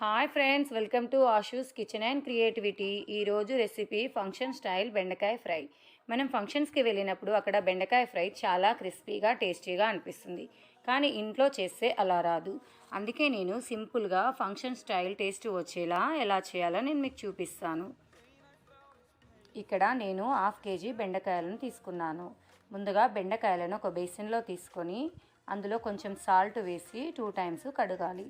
Hi friends welcome to Ashu's kitchen and creativity ఈరోజు recipe function style బెండకాయ fry. మనం ఫంక్షన్స్కి వెళ్ళినప్పుడు అక్కడ బెండకాయ ఫ్రై చాలా క్రిస్పీగా టేస్టీగా అనిపిస్తుంది. కానీ ఇంట్లో చేస్తే అలా రాదు. అందుకే నేను సింపుల్గా ఫంక్షన్ స్టైల్ టేస్ట్ వచ్చేలా ఎలా చేయాలో నేను మీకు చూపిస్తాను. ఇక్కడ నేను హాఫ్ కేజీ బెండకాయలను తీసుకున్నాను. ముందుగా బెండకాయలను ఒక బేసిన్లో తీసుకొని అందులో కొంచెం సాల్ట్ వేసి టూ టైమ్స్ కడగాలి.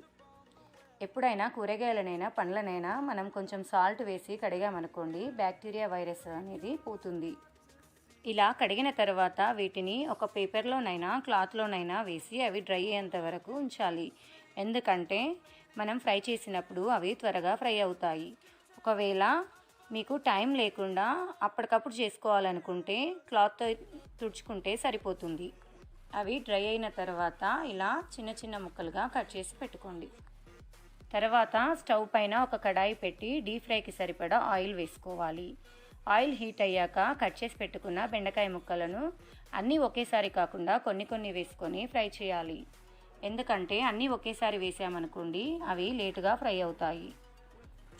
ఎప్పుడైనా కూరగాయలనైనా పండ్లనైనా మనం కొంచెం సాల్ట్ వేసి కడిగామనుకోండి బ్యాక్టీరియా వైరస్ అనేది పోతుంది. ఇలా కడిగిన తర్వాత వీటిని ఒక పేపర్లోనైనా క్లాత్లోనైనా వేసి అవి డ్రై అయ్యేంత వరకు ఉంచాలి. ఎందుకంటే మనం ఫ్రై చేసినప్పుడు అవి త్వరగా ఫ్రై అవుతాయి. ఒకవేళ మీకు టైం లేకుండా అప్పటికప్పుడు చేసుకోవాలనుకుంటే క్లాత్తో తుడుచుకుంటే సరిపోతుంది. అవి డ్రై అయిన తర్వాత ఇలా చిన్న చిన్న ముక్కలుగా కట్ చేసి పెట్టుకోండి. తర్వాత స్టవ్ పైన ఒక కడాయి పెట్టి డీప్ ఫ్రైకి సరిపడా ఆయిల్ వేసుకోవాలి. ఆయిల్ హీట్ అయ్యాక కట్ చేసి పెట్టుకున్న బెండకాయ ముక్కలను అన్నీ ఒకేసారి కాకుండా కొన్ని కొన్ని వేసుకొని ఫ్రై చేయాలి. ఎందుకంటే అన్నీ ఒకేసారి వేసామనుకోండి అవి లేటుగా ఫ్రై అవుతాయి.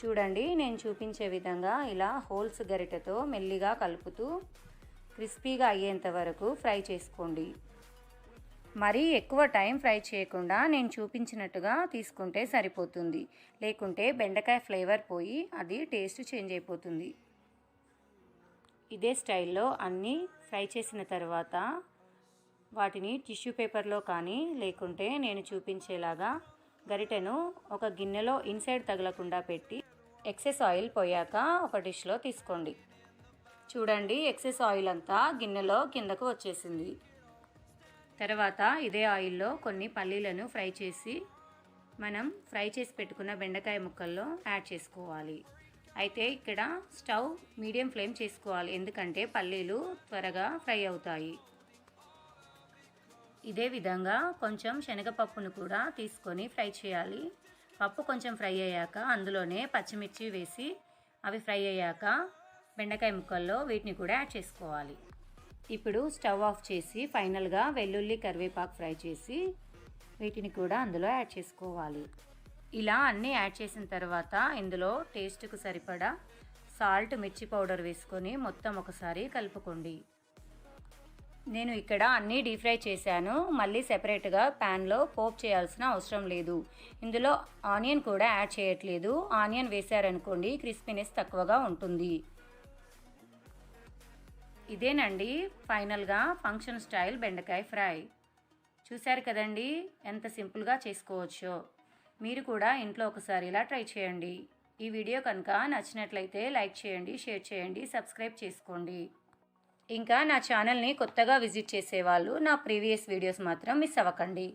చూడండి నేను చూపించే విధంగా ఇలా హోల్స్ గరిటెతో మెల్లిగా కలుపుతూ క్రిస్పీగా అయ్యేంత వరకు ఫ్రై చేసుకోండి. మరీ ఎక్కువ టైం ఫ్రై చేయకుండా నేను చూపించినట్టుగా తీసుకుంటే సరిపోతుంది. లేకుంటే బెండకాయ ఫ్లేవర్ పోయి అది టేస్ట్ చేంజ్ అయిపోతుంది. ఇదే స్టైల్లో అన్నీ ఫ్రై చేసిన తర్వాత వాటిని టిష్యూ పేపర్లో కానీ లేకుంటే నేను చూపించేలాగా గరిటెను ఒక గిన్నెలో ఇన్సైడ్ తగలకుండా పెట్టి ఎక్సెస్ ఆయిల్ పోయాక ఒక డిష్లో తీసుకోండి. చూడండి ఎక్సెస్ ఆయిల్ అంతా గిన్నెలో కిందకు వచ్చేసింది. తర్వాత ఇదే ఆయిల్లో కొన్ని పల్లీలను ఫ్రై చేసి మనం ఫ్రై చేసి పెట్టుకున్న బెండకాయ ముక్కల్లో యాడ్ చేసుకోవాలి. అయితే ఇక్కడ స్టవ్ మీడియం ఫ్లేమ్ చేసుకోవాలి. ఎందుకంటే పల్లీలు త్వరగా ఫ్రై అవుతాయి. ఇదే విధంగా కొంచెం శనగపప్పును కూడా తీసుకొని ఫ్రై చేయాలి. పప్పు కొంచెం ఫ్రై అయ్యాక అందులోనే పచ్చిమిర్చి వేసి అవి ఫ్రై అయ్యాక బెండకాయ ముక్కల్లో వీటిని కూడా యాడ్ చేసుకోవాలి. ఇప్పుడు స్టవ్ ఆఫ్ చేసి ఫైనల్గా వెల్లుల్లి కరివేపాకు ఫ్రై చేసి వీటిని కూడా అందులో యాడ్ చేసుకోవాలి. ఇలా అన్నీ యాడ్ చేసిన తర్వాత ఇందులో టేస్ట్కు సరిపడా సాల్ట్ మిర్చి పౌడర్ వేసుకొని మొత్తం ఒకసారి కలుపుకోండి. నేను ఇక్కడ అన్నీ డీప్ ఫ్రై చేశాను. మళ్ళీ సెపరేట్గా ప్యాన్లో పోప్ చేయాల్సిన అవసరం లేదు. ఇందులో ఆనియన్ కూడా యాడ్ చేయట్లేదు. ఆనియన్ వేశారనుకోండి క్రిస్పీనెస్ తక్కువగా ఉంటుంది. ఇదేనండి ఫైనల్గా ఫంక్షన్ స్టైల్ బెండకాయ ఫ్రై. చూశారు కదండి? ఎంత సింపుల్గా చేసుకోవచ్చో. మీరు కూడా ఇంట్లో ఒకసారి ఇలా ట్రై చేయండి. ఈ వీడియో కనుక నచ్చినట్లయితే లైక్ చేయండి షేర్ చేయండి సబ్స్క్రైబ్ చేసుకోండి. ఇంకా నా ఛానల్ని కొత్తగా విజిట్ చేసేవాళ్ళు నా ప్రీవియస్ వీడియోస్ మాత్రం మిస్ అవ్వకండి.